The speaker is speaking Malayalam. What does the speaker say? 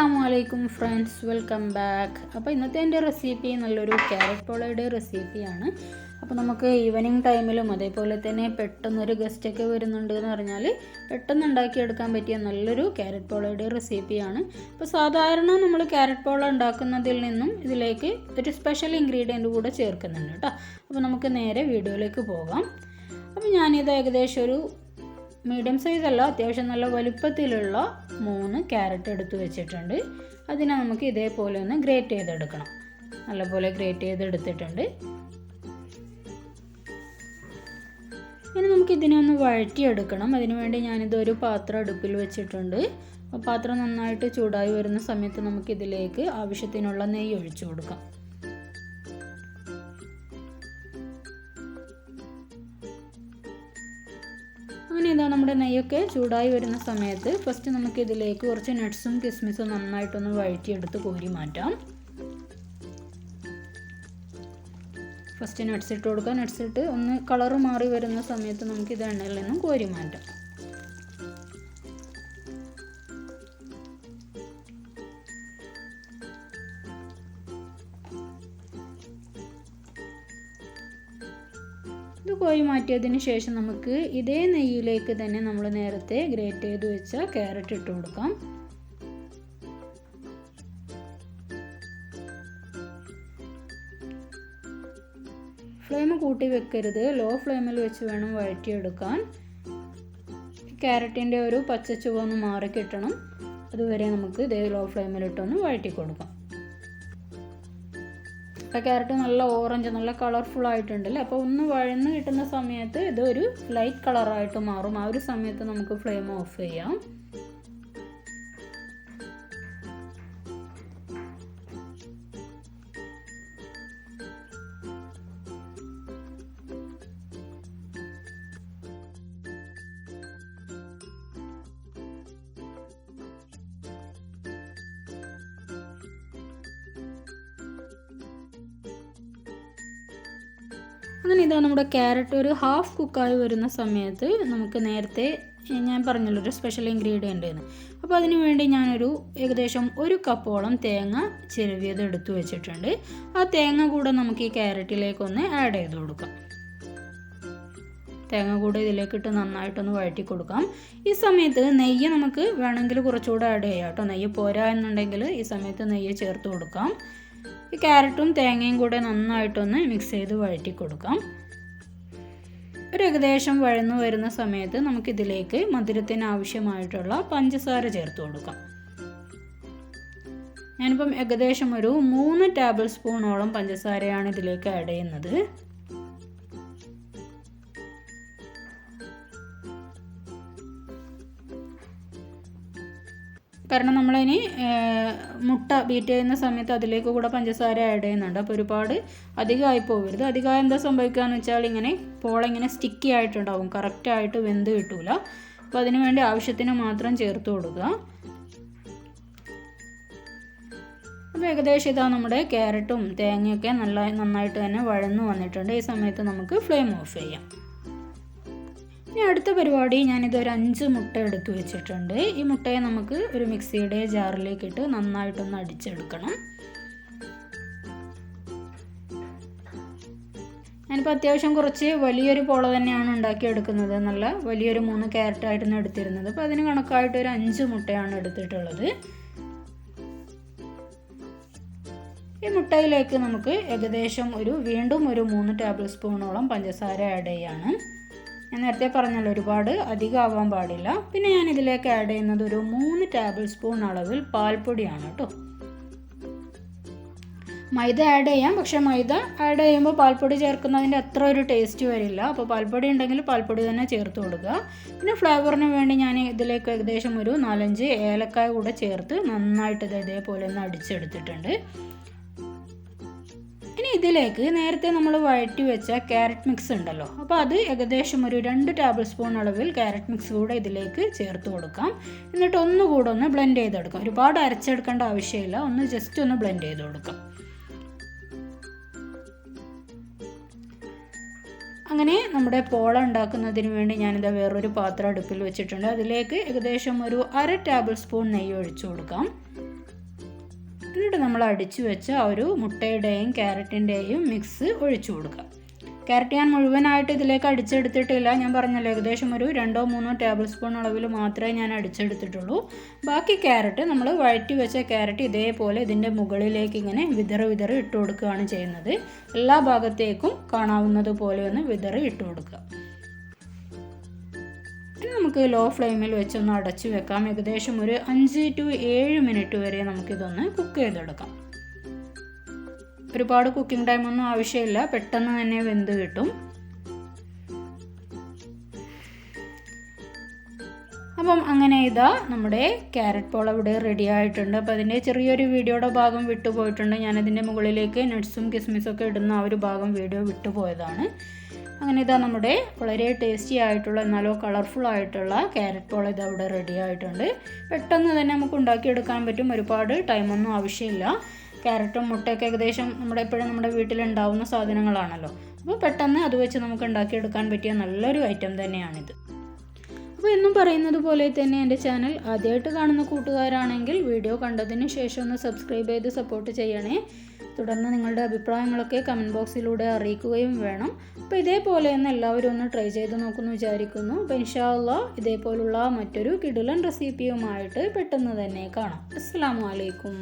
അസ്സലാമു അലൈക്കും ഫ്രണ്ട്സ് വെൽക്കം ബാക്ക്. അപ്പോൾ ഇന്നത്തെ എന്റെ റെസിപ്പി നല്ലൊരു ക്യാരറ്റ് പോളയുടെ റെസിപ്പിയാണ്. അപ്പോൾ നമുക്ക് ഈവനിങ് ടൈമിലും അതേപോലെ തന്നെ പെട്ടെന്നൊരു ഗസ്റ്റൊക്കെ വരുന്നുണ്ട് എന്ന് പറഞ്ഞാൽ പെട്ടെന്ന് ഉണ്ടാക്കിയെടുക്കാൻ പറ്റിയ നല്ലൊരു ക്യാരറ്റ് പോളയുടെ റെസിപ്പിയാണ്. അപ്പോൾ സാധാരണ നമ്മൾ ക്യാരറ്റ് പോള ഉണ്ടാക്കുന്നതിൽ നിന്നും ഇതിലേക്ക് ഒരു സ്പെഷ്യൽ ഇൻഗ്രീഡിയന്റ് കൂടെ ചേർക്കുന്നുണ്ട് കേട്ടോ. അപ്പോൾ നമുക്ക് നേരെ വീഡിയോയിലേക്ക് പോകാം. അപ്പോൾ ഞാനിത് ഏകദേശം ഒരു മീഡിയം സൈസ് അല്ല അത്യാവശ്യം നല്ല വലുപ്പത്തിലുള്ള മൂന്ന് ക്യാരറ്റ് എടുത്തു വെച്ചിട്ടുണ്ട്. അതിനെ നമുക്ക് ഇതേപോലെ ഒന്ന് ഗ്രേറ്റ് ചെയ്തെടുക്കണം. നല്ലപോലെ ഗ്രേറ്റ് ചെയ്തെടുത്തിട്ടുണ്ട്. ഇനി നമുക്ക് ഇതിനെ ഒന്ന് വഴറ്റിയെടുക്കണം. അതിനു വേണ്ടി ഞാനിത് ഒരു പാത്രം അടുപ്പിൽ വെച്ചിട്ടുണ്ട്. പാത്രം നന്നായിട്ട് ചൂടായി വരുന്ന സമയത്ത് നമുക്കിതിലേക്ക് ആവശ്യത്തിനുള്ള നെയ്യ് ഒഴിച്ചു കൊടുക്കാം. നമ്മുടെ നെയ്യൊക്കെ ചൂടായി വരുന്ന സമയത്ത് ഫസ്റ്റ് നമുക്ക് ഇതിലേക്ക് കുറച്ച് നട്ട്സും കിസ്മിസും നന്നായിട്ടൊന്ന് വഴറ്റിയെടുത്ത് കോരി മാറ്റാം. ഫസ്റ്റ് നട്ട്സ് ഇട്ട് കൊടുക്കാം. നട്ട്സ് ഇട്ട് ഒന്ന് കളറ് മാറി വരുന്ന സമയത്ത് നമുക്ക് ഇത് എണ്ണയിൽ നിന്നും കോരി മാറ്റാം. ഇത് കോരി മാറ്റിയതിന് ശേഷം നമുക്ക് ഇതേ നെയ്യിലേക്ക് തന്നെ നമ്മൾ നേരത്തെ ഗ്രേറ്റ് ചെയ്ത് വെച്ച ക്യാരറ്റ് ഇട്ട് കൊടുക്കാം. ഫ്ലെയിം കൂട്ടി വെക്കരുത്. ലോ ഫ്ലെയിമിൽ വെച്ച് വേണം വഴറ്റിയെടുക്കാൻ. ക്യാരറ്റിന്റെ ഒരു പച്ച ചുവന്ന് മാറി കിട്ടണം. അതുവരെ നമുക്ക് ഇതേ ലോ ഫ്ലെയിമിലിട്ടൊന്ന് വഴറ്റി കൊടുക്കാം. ഇപ്പോൾ ക്യാരറ്റ് നല്ല ഓറഞ്ച് നല്ല കളർഫുൾ ആയിട്ടുണ്ട് ആയിട്ടുണ്ടല്ലേ? അപ്പോൾ ഒന്ന് വഴന്ന് കിട്ടുന്ന സമയത്ത് ഇതൊരു ലൈറ്റ് കളറായിട്ട് മാറും. ആ ഒരു സമയത്ത് നമുക്ക് ഫ്ലെയിം ഓഫ് ചെയ്യാം. അങ്ങനെ ഇതാ നമ്മുടെ ക്യാരറ്റ് ഒരു ഹാഫ് കുക്കായി വരുന്ന സമയത്ത് നമുക്ക് നേരത്തെ ഞാൻ പറഞ്ഞല്ലോ ഒരു സ്പെഷ്യൽ ഇൻഗ്രീഡിയന്റ് എന്ന് അപ്പോൾ അതിന് വേണ്ടി ഞാനൊരു ഏകദേശം ഒരു കപ്പോളം തേങ്ങ ചിരവിയത് എടുത്തു വെച്ചിട്ടുണ്ട്. ആ തേങ്ങ കൂടെ നമുക്ക് ഈ ക്യാരറ്റിലേക്കൊന്ന് ആഡ് ചെയ്ത് കൊടുക്കാം. തേങ്ങ കൂടെ ഇതിലേക്കിട്ട് നന്നായിട്ടൊന്ന് വഴറ്റി കൊടുക്കാം. ഈ സമയത്ത് നെയ്യ് നമുക്ക് വേണമെങ്കിൽ കുറച്ചുകൂടെ ആഡ് ചെയ്യാം കേട്ടോ. നെയ്യ് പോരാ എന്നുണ്ടെങ്കിൽ ഈ സമയത്ത് നെയ്യ് ചേർത്ത് കൊടുക്കാം. ഈ ക്യാരറ്റും തേങ്ങയും കൂടെ നന്നായിട്ടൊന്ന് മിക്സ് ചെയ്ത് വഴറ്റി കൊടുക്കാം. ഒരു ഏകദേശം വഴന്നു വരുന്ന സമയത്ത് നമുക്കിതിലേക്ക് മധുരത്തിന് ആവശ്യമായിട്ടുള്ള പഞ്ചസാര ചേർത്ത് കൊടുക്കാം. ഞാനിപ്പം ഏകദേശം ഒരു മൂന്ന് ടേബിൾ സ്പൂണോളം പഞ്ചസാരയാണ് ഇതിലേക്ക് ആഡ് ചെയ്യുന്നത്. കാരണം നമ്മളതിന് മുട്ട ബീറ്റ് ചെയ്യുന്ന സമയത്ത് അതിലേക്ക് കൂടെ പഞ്ചസാര ആഡ് ചെയ്യുന്നുണ്ട്. അപ്പോൾ ഒരുപാട് അധികമായി പോകരുത്. അധികമായി എന്താ സംഭവിക്കുകയെന്ന് വെച്ചാൽ ഇങ്ങനെ പോളിങ്ങനെ സ്റ്റിക്കി ആയിട്ടുണ്ടാവും. കറക്റ്റായിട്ട് വെന്ത് കിട്ടൂല. അപ്പോൾ അതിന് വേണ്ടി ആവശ്യത്തിന് മാത്രം ചേർത്ത് കൊടുക്കുക. അപ്പോൾ ഏകദേശം ഇതാ നമ്മുടെ ക്യാരറ്റും തേങ്ങയൊക്കെ നല്ല നന്നായിട്ട് തന്നെ വഴന്നു വന്നിട്ടുണ്ട്. ഈ സമയത്ത് നമുക്ക് ഫ്ലെയിം ഓഫ് ചെയ്യാം. ഇനി അടുത്ത പരിപാടി ഞാനിത് ഒരു അഞ്ച് മുട്ട എടുത്ത് വെച്ചിട്ടുണ്ട്. ഈ മുട്ടയെ നമുക്ക് ഒരു മിക്സിയുടെ ജാറിലേക്ക് ഇട്ട് നന്നായിട്ടൊന്ന് അടിച്ചെടുക്കണം. ഞാനിപ്പോൾ അത്യാവശ്യം കുറച്ച് വലിയൊരു പോള തന്നെയാണ് ഉണ്ടാക്കിയെടുക്കുന്നത് നല്ല വലിയൊരു മൂന്ന് ക്യാരറ്റായിട്ടാണ് എടുത്തിരുന്നത്. അപ്പോൾ അതിന് കണക്കായിട്ട് ഒരു അഞ്ച് മുട്ടയാണ് എടുത്തിട്ടുള്ളത്. ഈ മുട്ടയിലേക്ക് നമുക്ക് ഏകദേശം ഒരു വീണ്ടും ഒരു മൂന്ന് ടേബിൾ സ്പൂണോളം പഞ്ചസാര ആഡ് ചെയ്യാണ്. ഞാൻ നേരത്തെ പറഞ്ഞല്ലോ ഒരുപാട് അധികമാവാൻ പാടില്ല. പിന്നെ ഞാൻ ഇതിലേക്ക് ആഡ് ചെയ്യുന്നത് ഒരു മൂന്ന് ടേബിൾ സ്പൂൺ അളവിൽ പാൽപ്പൊടിയാണ് കേട്ടോ. മൈദ ആഡ് ചെയ്യാം പക്ഷേ മൈദ ആഡ് ചെയ്യുമ്പോൾ പാൽപ്പൊടി ചേർക്കുന്നതിന്റെ അത്ര ഒരു ടേസ്റ്റ് വരില്ല. അപ്പോൾ പാൽപ്പൊടി ഉണ്ടെങ്കിൽ പാൽപ്പൊടി തന്നെ ചേർത്ത് കൊടുക്കുക. പിന്നെ ഫ്ലേവറിന് വേണ്ടി ഞാൻ ഇതിലേക്ക് ഏകദേശം ഒരു നാലഞ്ച് ഏലക്കായ കൂടെ ചേർത്ത് നന്നായിട്ട് ഇത് ഇതേപോലെ ഒന്ന് അടിച്ചെടുത്തിട്ടുണ്ട്. ഇതിലേക്ക് നേരത്തെ നമ്മൾ വഴറ്റി വെച്ച ക്യാരറ്റ് മിക്സ് ഉണ്ടല്ലോ. അപ്പോൾ അത് ഏകദേശം ഒരു രണ്ട് ടേബിൾ സ്പൂൺ അളവിൽ ക്യാരറ്റ് മിക്സ് കൂടെ ഇതിലേക്ക് ചേർത്ത് കൊടുക്കാം. എന്നിട്ട് ഒന്നുകൂടെ ഒന്ന് ബ്ലെൻഡ് ചെയ്തെടുക്കാം. ഒരുപാട് അരച്ചെടുക്കേണ്ട ആവശ്യമില്ല. ഒന്ന് ജസ്റ്റ് ഒന്ന് ബ്ലെൻഡ് ചെയ്ത് കൊടുക്കാം. അങ്ങനെ നമ്മുടെ പോള ഉണ്ടാക്കുന്നതിന് വേണ്ടി ഞാനിതാ വേറൊരു പാത്രം അടുപ്പിൽ വെച്ചിട്ടുണ്ട്. അതിലേക്ക് ഏകദേശം ഒരു അര ടേബിൾ സ്പൂൺ നെയ്യ് ഒഴിച്ചു കൊടുക്കാം. എന്നിട്ട് നമ്മൾ അടിച്ചു വെച്ച ഒരു മുട്ടയുടെയും ക്യാരറ്റിന്റെയും മിക്സ് ഒഴിച്ചു കൊടുക്കുക. ക്യാരറ്റ് ഞാൻ മുഴുവനായിട്ട് ഇതിലേക്ക് അടിച്ചെടുത്തിട്ടില്ല. ഞാൻ പറഞ്ഞല്ലോ ഏകദേശം ഒരു രണ്ടോ മൂന്നോ ടേബിൾ സ്പൂൺ അളവിൽ മാത്രമേ ഞാൻ അടിച്ചെടുത്തിട്ടുള്ളൂ. ബാക്കി ക്യാരറ്റ് നമ്മൾ വഴറ്റി വെച്ച ക്യാരറ്റ് ഇതേപോലെ ഇതിന്റെ മുകളിലേക്ക് ഇങ്ങനെ വിതറ് വിതറി ഇട്ട് കൊടുക്കുകയാണ് ചെയ്യുന്നത്. എല്ലാ ഭാഗത്തേക്കും കാണാവുന്നത് പോലെ ഒന്ന് വിതറി ഇട്ട് കൊടുക്കുക. നമുക്ക് ലോ ഫ്ലെയിമിൽ വെച്ചൊന്ന് അടച്ചു വെക്കാം. ഏകദേശം ഒരു അഞ്ച് ടു ഏഴ് മിനിറ്റ് വരെ നമുക്കിതൊന്ന് കുക്ക് ചെയ്തെടുക്കാം. ഒരുപാട് കുക്കിംഗ് ടൈമൊന്നും ആവശ്യമില്ല. പെട്ടെന്ന് തന്നെ വെന്ത് കിട്ടും. അപ്പം അങ്ങനെ ഇതാ നമ്മുടെ ക്യാരറ്റ് പോൾ അവിടെ റെഡി ആയിട്ടുണ്ട്. അപ്പോൾ അതിന്റെ ചെറിയൊരു വീഡിയോയുടെ ഭാഗം വിട്ടുപോയിട്ടുണ്ട്. ഞാനതിന്റെ മുകളിലേക്ക് നട്ട്സും കിസ്മിസും ഒക്കെ ഇടുന്ന ആ ഒരു ഭാഗം വീഡിയോ വിട്ടുപോയതാണ്. അങ്ങനെ ഇതാ നമ്മുടെ വളരെ ടേസ്റ്റി ആയിട്ടുള്ള എന്നാലോ കളർഫുൾ ആയിട്ടുള്ള ക്യാരറ്റ് പോൾ ഇത് അവിടെ റെഡി ആയിട്ടുണ്ട്. പെട്ടെന്ന് തന്നെ നമുക്ക് ഉണ്ടാക്കിയെടുക്കാൻ പറ്റും. ഒരുപാട് ടൈമൊന്നും ആവശ്യമില്ല. ക്യാരറ്റും മുട്ടയൊക്കെ ഏകദേശം നമ്മുടെ എപ്പോഴും നമ്മുടെ വീട്ടിലുണ്ടാവുന്ന സാധനങ്ങളാണല്ലോ. അപ്പോൾ പെട്ടെന്ന് അത് വെച്ച് നമുക്ക് ഉണ്ടാക്കിയെടുക്കാൻ പറ്റിയ നല്ലൊരു ഐറ്റം തന്നെയാണിത്. അപ്പോൾ എന്നും പറയുന്നത് പോലെ തന്നെ എന്റെ ചാനൽ ആദ്യമായിട്ട് കാണുന്ന കൂട്ടുകാരാണെങ്കിൽ വീഡിയോ കണ്ടതിന് ശേഷം ഒന്ന് സബ്സ്ക്രൈബ് ചെയ്ത് സപ്പോർട്ട് ചെയ്യണേ. തുടർന്ന് നിങ്ങളുടെ അഭിപ്രായങ്ങളൊക്കെ കമന്റ് ബോക്സിലൂടെ അറിയിക്കുകയും വേണം. അപ്പോൾ ഇതേപോലെ ഒന്ന് എല്ലാവരും ഒന്ന് ട്രൈ ചെയ്ത് നോക്കുമെന്ന് വിചാരിക്കുന്നു. അപ്പോൾ ഇൻഷാല്ല ഇതേപോലുള്ള മറ്റൊരു കിടുലൻ റെസിപ്പിയുമായിട്ട് പെട്ടെന്ന് തന്നെ കാണാം. അസ്സാം വലൈക്കും